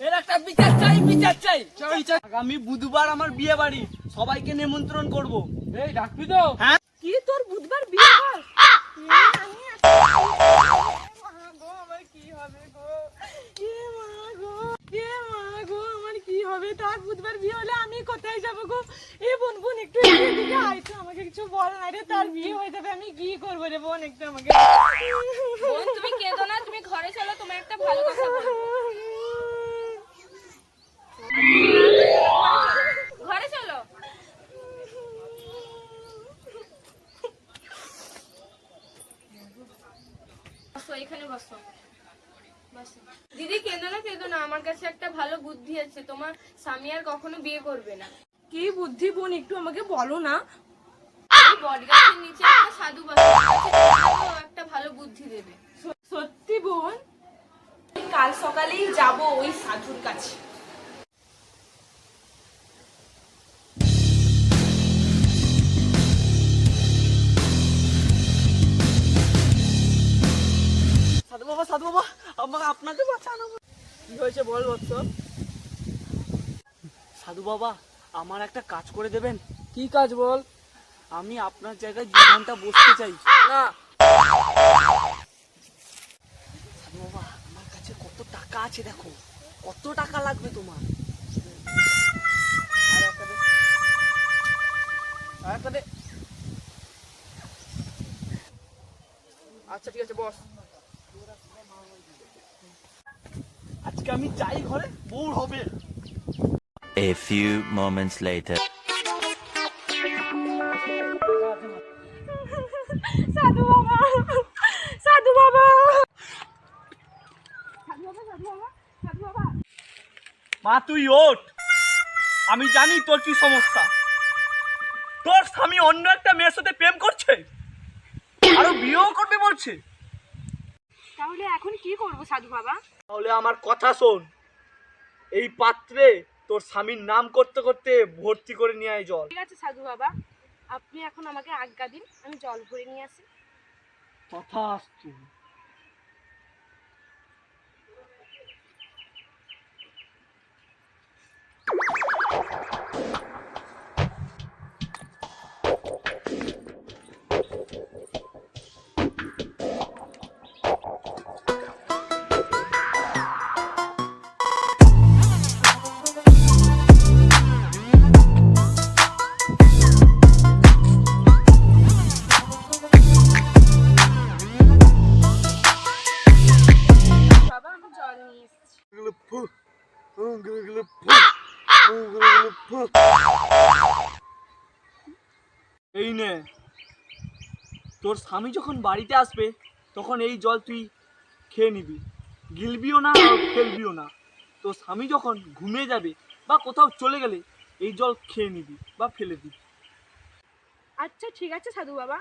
Recharge চাই আগামী বুধবার আমার বিয়ে বাড়ি। সবাইকে নিমন্ত্রণ করব। এই ডাকবি তো? হ্যাঁ? কি তোর বুধবার বিয়ে আমার কি হবে গো? এ মা গো এ মা গো আমার কি হবে? তার বুধবার বিয়ে হলে আমি কোথায় যাব গো? এ বোন বোন একটু এদিকে আয় তো আমাকে কিছু বল না রে তার বিয়ে হয়ে যাবে আমি কি করব রে বোন একটু আমাকে বোন তুমি কেঁদো না তুমি ঘরে চলো তোমার একটা ভালো কথা বলব। ঘরে চলো। বসো এখানে বসো। দিদি কেঁদো না কেঁদো না আমার কাছে একটা ভালো বুদ্ধি আছে। তোমার স্বামী আর কখনো বিয়ে করবে না। কি বুদ্ধি বোন একটু আমাকে বলো না। বটগাছের নিচে একটা সাধু একটা ভালো বুদ্ধি দেবে। সত্যি বোন কাল সকালেই যাব ওই সাধুর কাছে। সাধু বাবা আমার আপনাকে বাঁচানো কি হয়েছে বল বৎস? সাধু বাবা আমার একটা কাজ করে দেবেন? কি কাজ বল? আমি আপনার জায়গায় দু ঘণ্টা বসতে চাই। না। সাধু বাবা আমার কাছে কত টাকা আছে দেখো। কত টাকা লাগবে তোমার? আর একটা আর একটা দে। আচ্ছা ঠিক আছে বস। আজকে আমি যাই ঘরে বউর হবে। A few moments later. সাধু বাবা সাধু বাবা। মা তুই ওঠ। আমি জানি তোর কি সমস্যা। তোর স্বামী অন্য একটা মেয়ের সাথে প্রেম করছে। আরও বিয়েও করবে বলছে। তাহলে এখন কি করব সাধু বাবা? তাহলে আমার কথা শোন। এই পাত্রে তোর স্বামীর নাম করতে করতে ভর্তি করে নিয়ে আয় জল। ঠিক আছে সাধু বাবা। আপনি এখন আমাকে আজ্ঞা দিন আমি জল ভরে নিয়ে আসি। কথা আসছে। বাবা এই নে। তোর স্বামী যখন বাড়িতে আসবে তখন এই জল তুই খেয়ে নিবি। গিলবিও না ফেলবিও না। তোর স্বামী যখন ঘুমিয়ে যাবে বা কোথাও চলে গেলে এই জল খেয়ে নিবি বা ফেলে দিবি। আচ্ছা ঠিক আছে সাধু বাবা।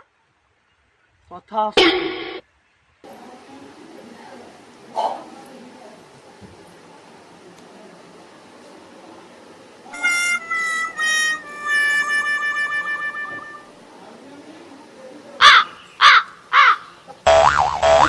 কথা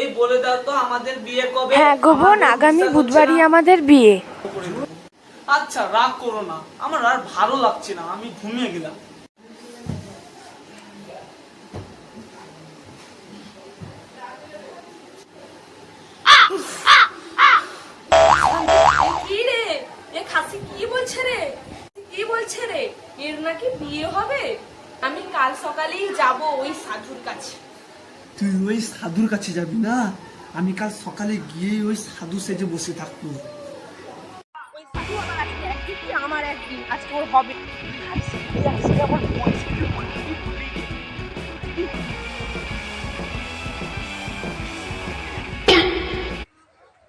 এই বলে দাও তো আমাদের বিয়ে কবে? হ্যাঁ গো বোন আগামী বুধবারই আমাদের বিয়ে। আচ্ছা রাগ করো না। আমার আর ভালো লাগছে না। আমি ঘুমিয়ে গেলাম। এ খাসি কি বলছে রে? কি বলছে রে? এর নাকি বিয়ে হবে? আমি কাল সকালেই যাব ওই সাধুর কাছে। তুই ওই সাধুর কাছে যাবি না? আমি কাল সকালে গিয়ে ওই সাধু সেজে বসে থাকব। ওই সাধু আমার একদিন কি আমার একদিন আজকে ওর হবে।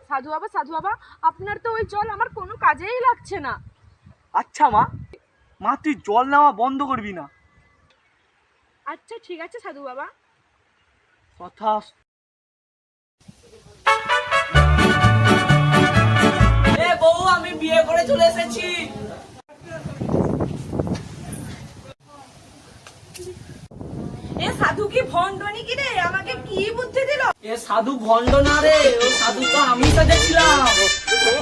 সাধু বাবা সাধু বাবা আপনার তো ওই জল আমার কোনো কাজেই লাগছে না। আচ্ছা মা। মা তুই জল নেওয়া বন্ধ করবি না। আচ্ছা ঠিক আছে সাধু বাবা। কথা এ সাধু কি ভণ্ডনি কি রে? আমাকে কি বুদ্ধি দিল? এ সাধু ভণ্ড রে ও সাধু তো আমি সাজেছিলাম। তোর